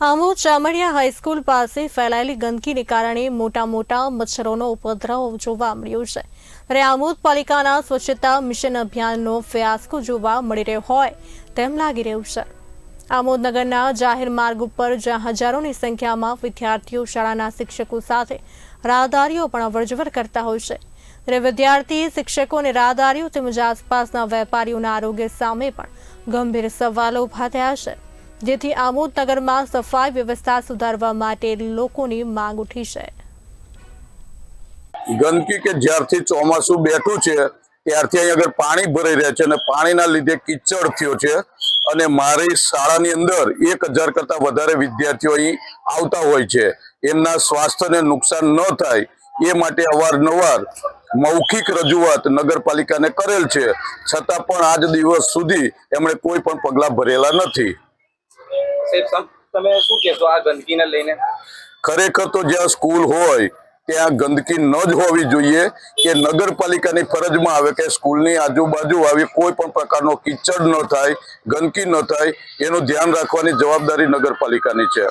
Amod Chamadiya high school પાસે ફેલાયેલી ગંદકીને કારણે મોટા મોટા મચ્છરોનો ઉપદ્રવ જોવા મળ્યો છે. ત્યારે આમોદ પાલિકાના સ્વચ્છતા મિશન અભિયાનનો ફિયાસ્કો જોવા મળી રહ્યો હોય તેમ લાગી રહ્યું છે. આમોદ નગરના જાહેર માર્ગ ઉપર જ્યાં હજારોની સંખ્યામાં વિદ્યાર્થીઓ, શાળાના શિક્ષકો સાથે રાહદારીઓ પણ અવરજવર કરતા હોય છે. ત્યારે વિદ્યાર્થી, શિક્ષકો અને રાહદારીઓ તેમજ આસપાસના વેપારીઓના આરોગ્ય સામે પણ ગંભીર સવાલો ઊભા થયા છે. જેથી આમોદ નગરમાં સફાઈ વ્યવસ્થા સુધારવા માટે લોકોની માંગ ઉઠી છે. ગંદકી કે જ્યારથી ચોમાસું બેઠું છે, ત્યારથી અહીં આગળ પાણી ભરાઈ રહ્યા છે અને પાણીના લીધે કિચડ થયો છે અને મારી શાળાની અંદર એક હજાર કરતા વધારે વિદ્યાર્થીઓ અહીં આવતા હોય છે. એમના સ્વાસ્થ્યને નુકસાન ન થાય એ માટે અવારનવાર મૌખિક રજૂઆત નગરપાલિકાને કરેલ છે. છતાં પણ આજ દિવસ સુધી એમણે કોઈ પણ પગલાં ભરેલા નથી. ખરેખર તો જ્યાં સ્કૂલ હોય, ત્યાં ગંદકી ન જ હોવી જોઈએ કે નગરપાલિકાની ફરજમાં આવે કે સ્કૂલની આજુબાજુ આવી કોઈ પણ પ્રકારનો કિચડ ન થાય, ગંદકી ન થાય, એનું ધ્યાન રાખવાની જવાબદારી નગરપાલિકાની છે.